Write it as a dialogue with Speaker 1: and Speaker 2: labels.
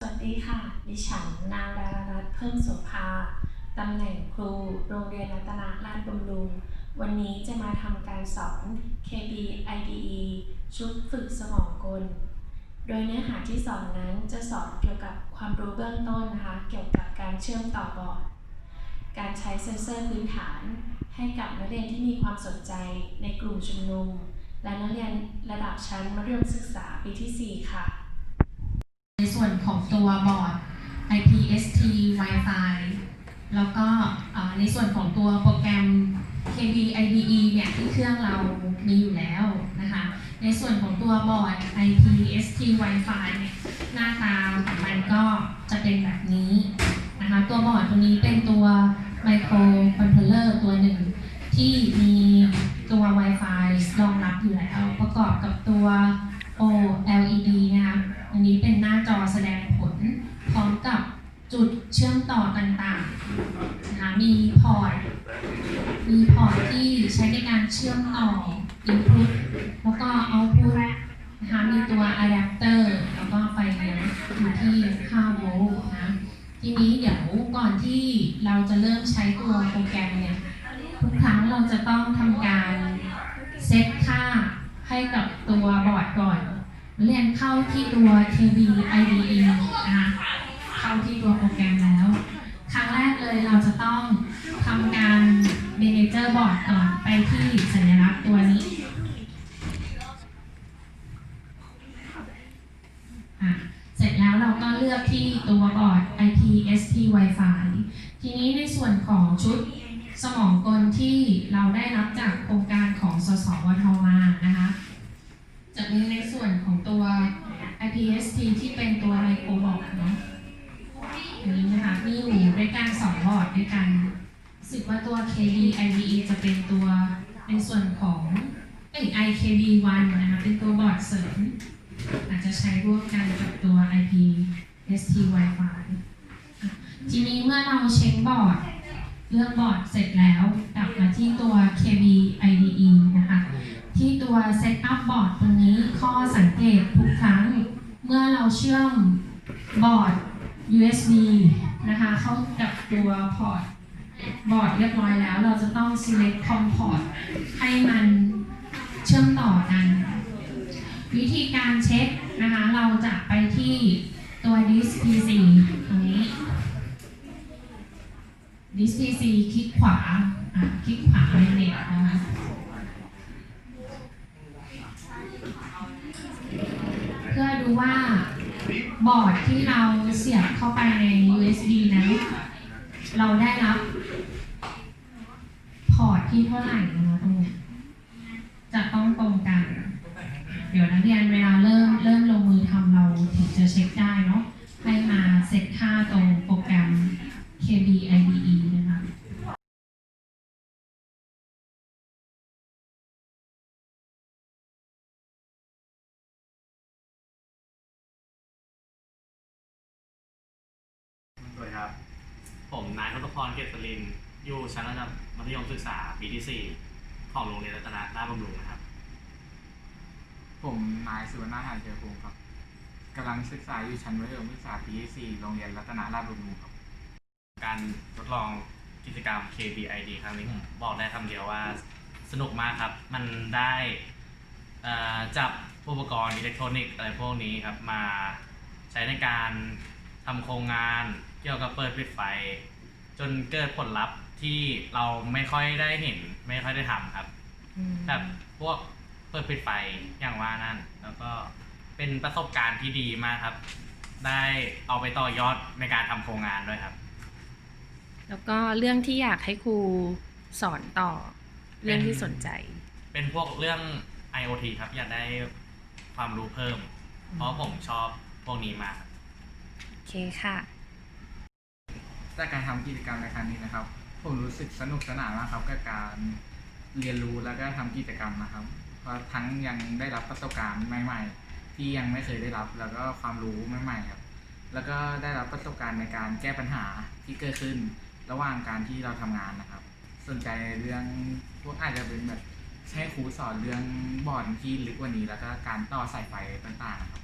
Speaker 1: สวัสดีค่ะ ดิฉันนางดารารัตน์เพิ่มโสภา ตำแหน่งครู โรงเรียนรัตนาราชบำรุง วันนี้จะมาทำการสอน KB IDE ชุดฝึกสมองกล โดยเนื้อหาที่สอนนั้นจะสอนเกี่ยวกับความรู้เบื้องต้นนะคะ เกี่ยวกับการเชื่อมต่อบอร์ด การใช้เซ็นเซอร์พื้นฐาน ให้กับนักเรียนที่มีความสนใจในกลุ่มชุมนุม และนักเรียนระดับชั้นมัธยมศึกษาปีที่ 4 ค่ะ
Speaker 2: ในส่วนของตัวบอร์ด IPST Wi-Fi แล้วก็ในส่วนของตัวโปรแกรม KB IDE เนี่ยที่เครื่องเรามีอยู่แล้วนะคะ ในส่วนของตัวบอร์ด IPST Wi-Fi เนี่ยหน้าตาของมันก็จะเป็นแบบนี้นะคะ ตัวบอร์ดตัวนี้เป็นตัว Micro Controller ตัวหนึ่ง ที่มีตัว Wi-Fi รองรับอยู่แล้ว ประกอบกับตัว มีพอร์ต มีพอร์ตที่ใช้ในการเชื่อมต่อ input แล้วก็ output นะคะมีตัว adapter แล้วก็ไฟเลี้ยงอยู่ที่5โวลต์นะทีนี้เดี๋ยวก่อนที่เราจะเริ่มใช้ตัวโปรแกรมเนี่ยทุกครั้งเราจะต้องทำการเซตค่าให้กับตัวบอร์ดก่อนเรียนเข้าที่ตัว KB IDE อะเสร็จแล้วเราก็เลือกที่ตัวบอร์ด IPST Wi-Fi ทีนี้ในส่วนของชุดสมองกลที่เราได้รับจากโครงการของสสวทมานะคะจะมีในส่วนของตัว IPST ที่เป็นตัวไมโครบอร์ดเนาะนี้นะคะมีอยู่ด้วยกันสองบอร์ดด้วยกันสึกว่าตัว KB IDE จะเป็นตัวในส่วนของเอ้ย IKB1 นะคะเป็นตัวบอร์ดเสริม อาจจะใช้ร่วมกันกับตัว IPST Wi-Fi ทีนี้เมื่อเราเช็คบอร์ดเลือกบอร์ดเสร็จแล้วกลับมาที่ตัว KB IDE นะคะ ที่ตัว Setup Board ตรงนี้ข้อสังเกตทุกครั้ง เมื่อเราเชื่อมบอร์ด USB นะคะเข้ากับตัวพอร์ตบอร์ดเรียบร้อยแล้ว เราจะต้อง select COM port ให้มัน วิธีการเช็คนะคะ เราจะไปที่ตัว disk PC ตรงนี้ดิสพีซีคลิกขวาอะคลิกขวาในเน็ตนะคะเพื่อดูว่าบอร์ดที่เราเสียบเข้าไปใน USB นั้น เราได้รับพอร์ตที่เท่าไหร่นะคะตรงเนี้ยจะต้องตรงกัน เดี๋ยว นักเรียนเวลาเริ่มเริ่มลงมือทำเราถึงจะเช็คได้เนาะให้มาเซตค่าตรงโปรแกรม KB IDE นะคะ
Speaker 3: สวัสดีครับ ผมนายทศพรเกษริน อยู่ชั้นระดับมัธยมศึกษาปีที่ 4 ของโรงเรียนรัตนาราชบำรุงนะครับ
Speaker 4: ผมนายสุวรรณาหารเจอพงศ์ครับกำลังศึกษาอยู่ชั้นมัธยมศึกษาปีที่สี่โรงเรียนรัตนาราชบำรุงครับ
Speaker 3: การทดลองกิจกรรม KBID ครั้งนี้ผมบอกได้คำเดียวว่าสนุกมากครับ มันได้เอ่อจับอุปกรณ์อิเล็กทรอนิกส์อะไรพวกนี้ครับมาใช้ในการทำโครงงานเกี่ยวกับเปิดปิดไฟ จนเกิดผลลัพธ์ที่เราไม่ค่อยได้เห็น ไม่ค่อยได้ทำครับแบบพวก เปิดปิดไฟอย่างว่านั่น แล้วก็เป็นประสบการณ์ที่ดีมากครับ ได้เอาไปต่อยอดในการทำโครงงานด้วยครับ
Speaker 1: แล้วก็เรื่องที่อยากให้ครูสอนต่อ เรื่องที่สนใจ
Speaker 3: เป็นพวกเรื่อง IoT ครับ อยากได้ความรู้เพิ่ม เพราะผมชอบพวกนี้มากครับ
Speaker 1: โอเคค่ะ
Speaker 4: จากการทำกิจกรรมในครั้งนี้นะครับ ผมรู้สึกสนุกสนานมากครับกับการเรียนรู้แล้วก็ทำกิจกรรมนะครับเพราะ ทั้งยังได้รับประสบการณ์ใหม่ ๆ ที่ยังไม่เคยได้รับแล้วก็ความรู้ใหม่ๆครับแล้วก็ได้รับประสบการณ์ในการแก้ปัญหาที่เกิดขึ้นระหว่างการที่เราทำงานนะครับ สนใจในเรื่องพวกอาจจะเป็นแบบให้ครูสอนเรื่องบอร์ดที่ลึกกว่านี้ แล้วก็การต่อสายไฟต่างๆนะครับ